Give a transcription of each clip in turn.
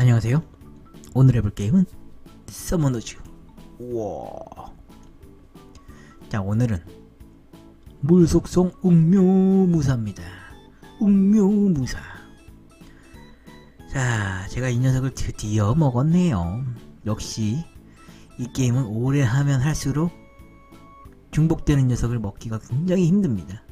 안녕하세요. 오늘 해볼 게임은 서머너즈. 우와. 자, 오늘은 물속성 웅묘무사입니다. 웅묘무사. 자, 제가 이 녀석을 드디어 먹었네요. 역시 이 게임은 오래 하면 할수록 중복되는 녀석을 먹기가 굉장히 힘듭니다.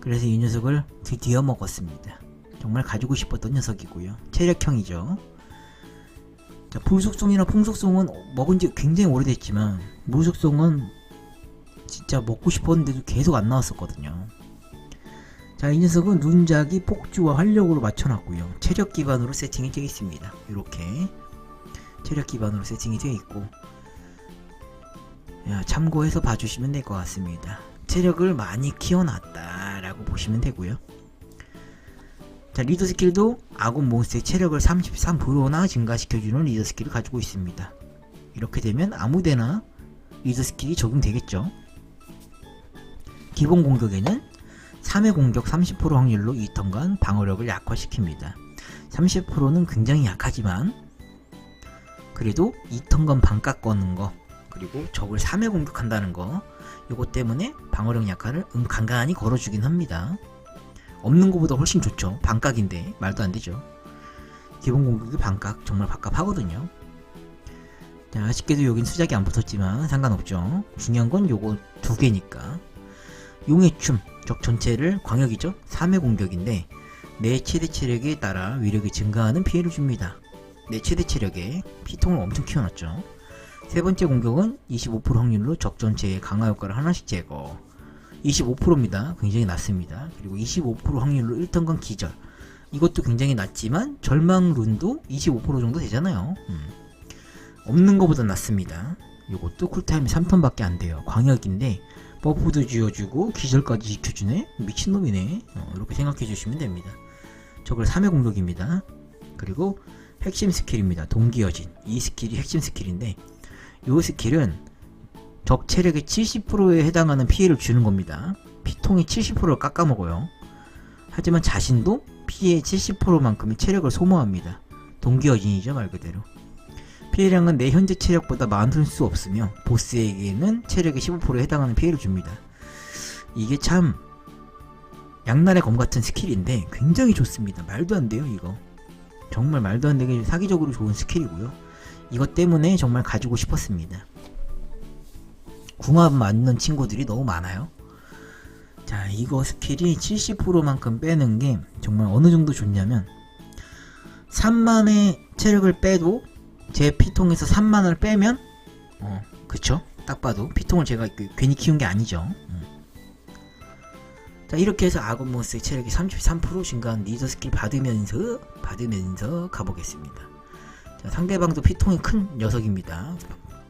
그래서 이 녀석을 드디어 먹었습니다. 정말 가지고 싶었던 녀석이고요. 체력형이죠. 자, 불속성이나 풍속성은 먹은 지 굉장히 오래됐지만 물속성은 진짜 먹고 싶었는데도 계속 안 나왔었거든요. 자, 이 녀석은 눈작이 폭주와 활력으로 맞춰놨고요. 체력 기반으로 세팅이 되어 있습니다. 이렇게 체력 기반으로 세팅이 되어 있고 야, 참고해서 봐주시면 될 것 같습니다. 체력을 많이 키워놨다라고 보시면 되고요. 자, 리더 스킬도 아군 몬스터의 체력을 33%나 증가시켜주는 리더 스킬을 가지고 있습니다. 이렇게 되면 아무데나 리더 스킬이 적용되겠죠. 기본 공격에는 3회 공격 30% 확률로 2턴간 방어력을 약화시킵니다. 30%는 굉장히 약하지만 그래도 2턴간 반값 거는 거 그리고 적을 3회 공격한다는 거 요것 때문에 방어력 약화를 음 간간히 걸어주긴 합니다. 없는 것보다 훨씬 좋죠. 반값인데 말도 안 되죠. 기본 공격이 반값 정말 반값 하거든요. 자, 아쉽게도 여긴 수작이 안 붙었지만 상관없죠. 중요한 건 요거 두 개니까. 용의 춤, 적 전체를 광역이죠. 3회 공격인데 내 최대 체력에 따라 위력이 증가하는 피해를 줍니다. 내 최대 체력에 피통을 엄청 키워놨죠. 세 번째 공격은 25% 확률로 적 전체의 강화 효과를 하나씩 제거. 25%입니다. 굉장히 낮습니다. 그리고 25% 확률로 1턴간 기절. 이것도 굉장히 낮지만 절망 룬도 25% 정도 되잖아요. 음. 없는 것보다 낮습니다. 이것도 쿨타임이 3턴밖에 안 돼요. 광역인데 버프도 쥐어주고 기절까지 지켜주네? 미친놈이네. 어, 이렇게 생각해 주시면 됩니다. 저걸 3회 공격입니다. 그리고 핵심 스킬입니다. 동기여진. 이 스킬이 핵심 스킬인데 이 스킬은 적 체력의 70%에 해당하는 피해를 주는 겁니다. 피통이 70%를 깎아먹어요. 하지만 자신도 피해의 70%만큼의 체력을 소모합니다. 동기어진이죠 말 그대로. 피해량은 내 현재 체력보다 많을 수 없으며 보스에게는 체력의 15%에 해당하는 피해를 줍니다. 이게 참 양날의 검 같은 스킬인데 굉장히 좋습니다. 말도 안 돼요 이거. 정말 말도 안 되게 사기적으로 좋은 스킬이고요. 이것 때문에 정말 가지고 싶었습니다. 궁합 맞는 친구들이 너무 많아요. 자, 이거 스킬이 70%만큼 빼는 게 정말 어느 정도 좋냐면 3만의 체력을 빼도 제 피통에서 3만을 빼면 어, 그쵸? 딱 봐도 피통을 제가 그- 괜히 키운 게 아니죠. 음. 자, 이렇게 해서 아군 몬스의 체력이 33% 증가한 리더 스킬 받으면서 받으면서 가보겠습니다. 자, 상대방도 피통이 큰 녀석입니다.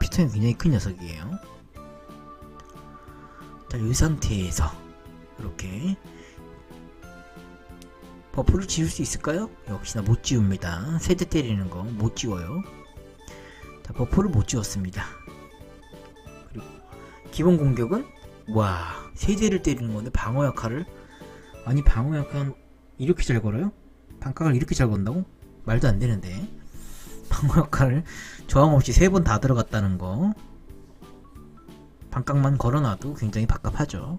피통이 굉장히 큰 녀석이에요. 자, 이 상태에서 이렇게 버프를 지울 수 있을까요? 역시나 못 지웁니다. 세대 때리는 거 못 지워요. 자, 버프를 못 지웠습니다. 그리고 기본 공격은 와 세대를 때리는 건데 방어 역할을 아니 방어 역할 이렇게 잘 걸어요? 반각을 이렇게 잘 건다고? 말도 안 되는데 방어 역할을 저항 없이 세 번 다 들어갔다는 거 반각만 걸어놔도 굉장히 바깝하죠.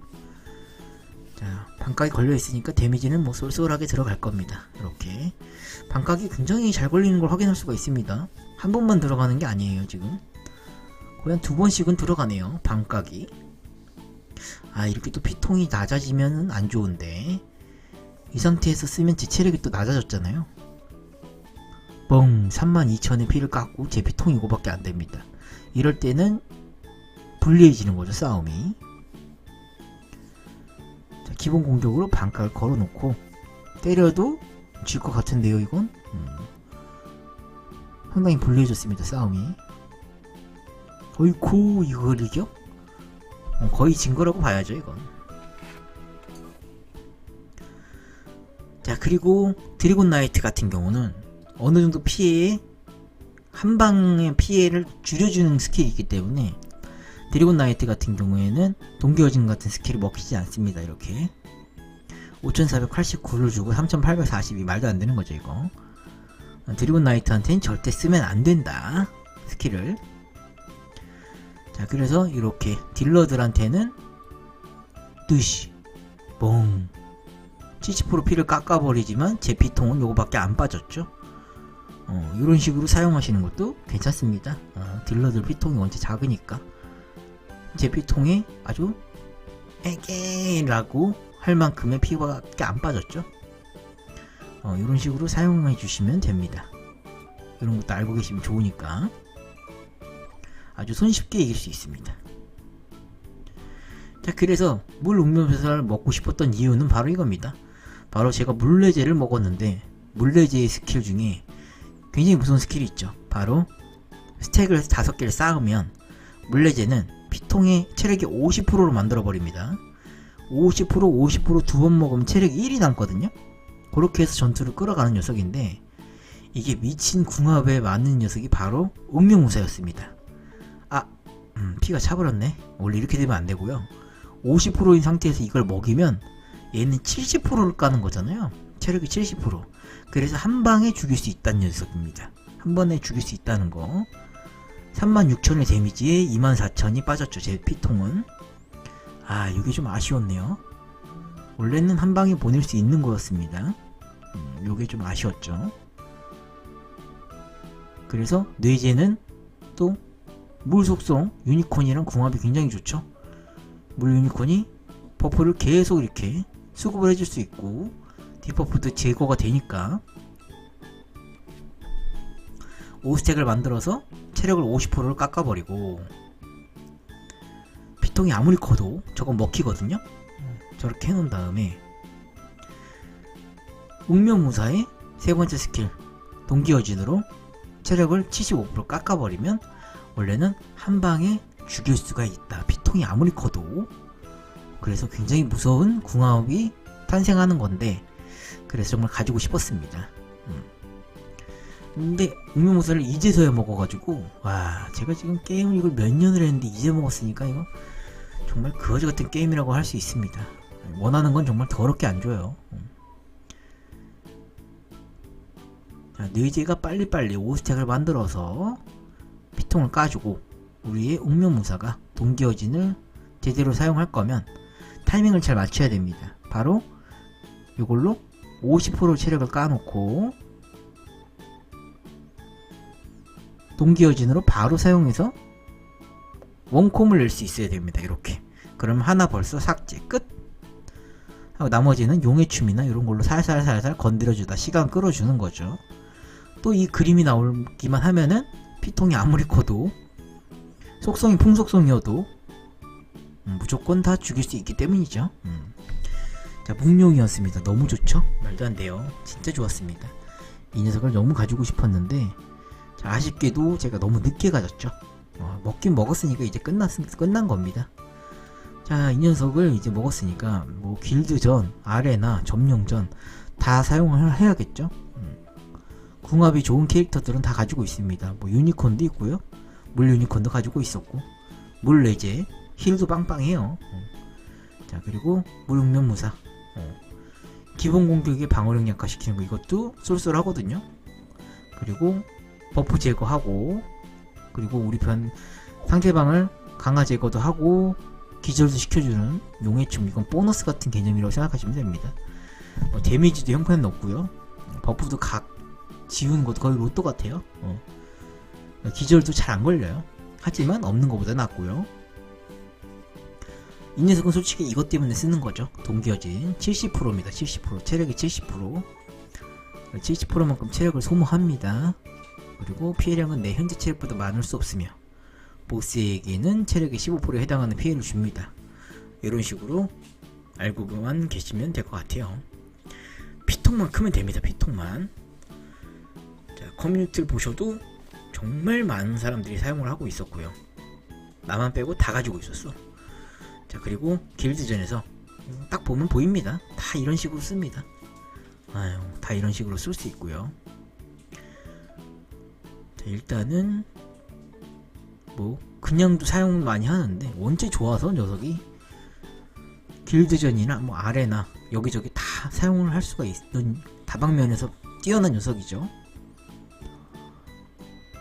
자, 반각이 걸려 있으니까 데미지는 뭐 쏠쏠하게 들어갈 겁니다. 이렇게 반각이 굉장히 잘 걸리는 걸 확인할 수가 있습니다. 한 번만 들어가는 게 아니에요, 지금. 거의 한 두 번씩은 들어가네요, 반각이. 아, 이렇게 또 피통이 낮아지면 안 좋은데. 이 상태에서 쓰면 제 체력이 또 낮아졌잖아요. 뻥, 32,000의 피를 깎고 제 피통이 이거밖에 안 됩니다. 이럴 때는 불리해지는 거죠, 싸움이. 자, 기본 공격으로 반각을 걸어놓고 때려도 질 것 같은데요, 이건? 음. 상당히 불리해졌습니다, 싸움이. 어이쿠, 이걸 이겨? 어, 거의 진 거라고 봐야죠, 이건. 자, 그리고 드래곤 나이트 같은 경우는 어느 정도 피해에 한 방의 피해를 줄여주는 스킬이 있기 때문에 드래곤 나이트 같은 경우에는 동기어진 같은 스킬을 먹히지 않습니다. 이렇게 5489를 주고 3842 말도 안 되는 거죠 이거 어, 드리곤 나이트한테는 절대 쓰면 안 된다. 스킬을. 자, 그래서 이렇게 딜러들한테는 뜨시, 봉. 70% 피를 깎아버리지만 제 피통은 요거밖에 안 빠졌죠. 어, 이런 식으로 사용하시는 것도 괜찮습니다. 어, 딜러들 피통이 원체 작으니까. 제 피통에 아주 에게라고 할 만큼의 피밖에 안 빠졌죠. 어, 이런 식으로 사용해 주시면 됩니다. 이런 것도 알고 계시면 좋으니까 아주 손쉽게 이길 수 있습니다. 자, 그래서 물 음료수를 먹고 싶었던 이유는 바로 이겁니다. 바로 제가 물레제를 먹었는데 물레제의 스킬 중에 굉장히 무서운 스킬이 있죠. 바로 스택을 다섯 개를 쌓으면 물레제는 피통의 체력이 50%로 만들어 버립니다. 50% 50%두 번 먹으면 체력이 1이 남거든요. 그렇게 해서 전투를 끌어가는 녀석인데 이게 미친 궁합에 맞는 녀석이 바로 운명무사였습니다. 아, 음, 피가 차버렸네. 원래 이렇게 되면 안 되고요. 50%인 상태에서 이걸 먹이면 얘는 70%를 까는 거잖아요. 체력이 70%. 그래서 한 방에 죽일 수 있다는 녀석입니다. 한 번에 죽일 수 있다는 거. 36,000의 데미지에 24,000이 빠졌죠. 제 피통은. 아, 이게 좀 아쉬웠네요. 원래는 한 방에 보낼 수 있는 거였습니다. 음, 요게 좀 아쉬웠죠. 그래서 뇌제는 또 물 속성 유니콘이랑 궁합이 굉장히 좋죠. 물 유니콘이 버프를 계속 이렇게 수급을 해줄 수 있고 디버프도 제거가 되니까 5스택을 만들어서 체력을 50%를 깎아버리고 피통이 아무리 커도 저건 먹히거든요. 저렇게 해놓은 다음에 운명무사의 세 번째 스킬 동기어진으로 체력을 75% 깎아버리면 원래는 한 방에 죽일 수가 있다. 피통이 아무리 커도 그래서 굉장히 무서운 궁합이 탄생하는 건데 그래서 정말 가지고 싶었습니다. 음. 근데 운명무사를 이제서야 먹어가지고 와 제가 지금 게임을 이걸 몇 년을 했는데 이제 먹었으니까 이거 정말 그거지 같은 게임이라고 할 수 있습니다. 원하는 건 정말 더럽게 안 줘요. 음. 자, 뇌제가 빨리빨리 5스택을 만들어서 피통을 까주고 우리의 운명무사가 동기어진을 제대로 사용할 거면 타이밍을 잘 맞춰야 됩니다. 바로 이걸로 50% 체력을 까놓고 동기어진으로 바로 사용해서 원콤을 낼 수 있어야 됩니다. 이렇게. 그럼 하나 벌써 삭제 끝. 하고 나머지는 용의 춤이나 이런 걸로 살살살살 건드려주다 시간 끌어주는 거죠. 또 이 그림이 나오기만 하면은 피통이 아무리 커도 속성이 풍속성이어도 음, 무조건 다 죽일 수 있기 때문이죠. 음. 자, 묵룡이었습니다. 너무 좋죠? 말도 안 돼요. 진짜 좋았습니다. 이 녀석을 너무 가지고 싶었는데 자, 아쉽게도 제가 너무 늦게 가졌죠. 어, 먹긴 먹었으니까 이제 끝났, 끝난 겁니다. 자, 이 녀석을 이제 먹었으니까 뭐 길드전, 아레나, 점령전 다 사용을 해야겠죠. 음. 궁합이 좋은 캐릭터들은 다 가지고 있습니다. 뭐 유니콘도 있고요. 물 유니콘도 가지고 있었고 물 레제, 힐도 빵빵해요. 어. 자, 그리고 물 육면무사. 어. 기본 공격의 방어력 약화시키는 거 이것도 쏠쏠하거든요. 그리고 버프 제거하고 그리고 우리 편 상대방을 강화 제거도 하고 기절도 시켜주는 용의 춤 이건 보너스 같은 개념이라고 생각하시면 됩니다. 어, 데미지도 형편 없고요. 버프도 각 지우는 것도 거의 로또 같아요. 어. 기절도 잘 안 걸려요. 하지만 없는 것보다 낫고요. 이 녀석은 솔직히 이것 때문에 쓰는 거죠. 동기어진 70%입니다. 70% 체력이 70% 70%만큼 체력을 소모합니다. 그리고 피해량은 내 현재 체력보다 많을 수 없으며 보스에게는 체력의 15%에 해당하는 피해를 줍니다. 이런 식으로 알고만 계시면 될 것 같아요. 피통만 크면 됩니다. 피통만. 자, 커뮤니티를 보셔도 정말 많은 사람들이 사용을 하고 있었고요. 나만 빼고 다 가지고 있었어. 자, 그리고 길드전에서 딱 보면 보입니다. 다 이런 식으로 씁니다. 아유, 다 이런 식으로 쓸 수 있고요. 자, 일단은 뭐 그냥도 사용을 많이 하는데 원체 좋아서 녀석이 길드전이나 뭐 아레나 여기저기 다 사용을 할 수가 있는 다방면에서 뛰어난 녀석이죠.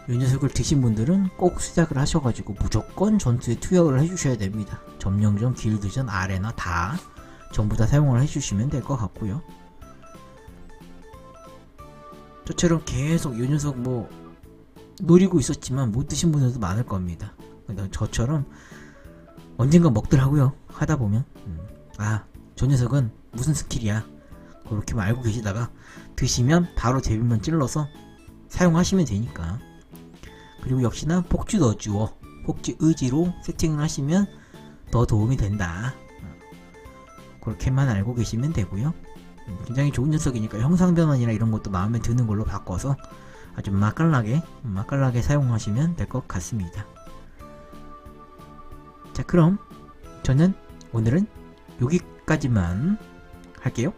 이 녀석을 드신 분들은 꼭 시작을 하셔가지고 무조건 전투에 투여를 해주셔야 됩니다. 점령전, 길드전, 아레나 다 전부 다 사용을 해주시면 될 것 같고요. 저처럼 계속 이 녀석 뭐 노리고 있었지만 못 드신 분들도 많을 겁니다. 저처럼 언젠가 먹더라고요. 하다 보면 음, 아, 저 녀석은 무슨 스킬이야. 그렇게만 알고 계시다가 드시면 바로 데뷔만 찔러서 사용하시면 되니까. 그리고 역시나 폭주 넣어주어 폭주 의지로 세팅을 하시면 더 도움이 된다. 그렇게만 알고 계시면 되고요. 음, 굉장히 좋은 녀석이니까 형상 변환이나 이런 것도 마음에 드는 걸로 바꿔서 아주 맛깔나게 맛깔나게 사용하시면 될 것 같습니다. 자 그럼 저는 오늘은 여기까지만 할게요.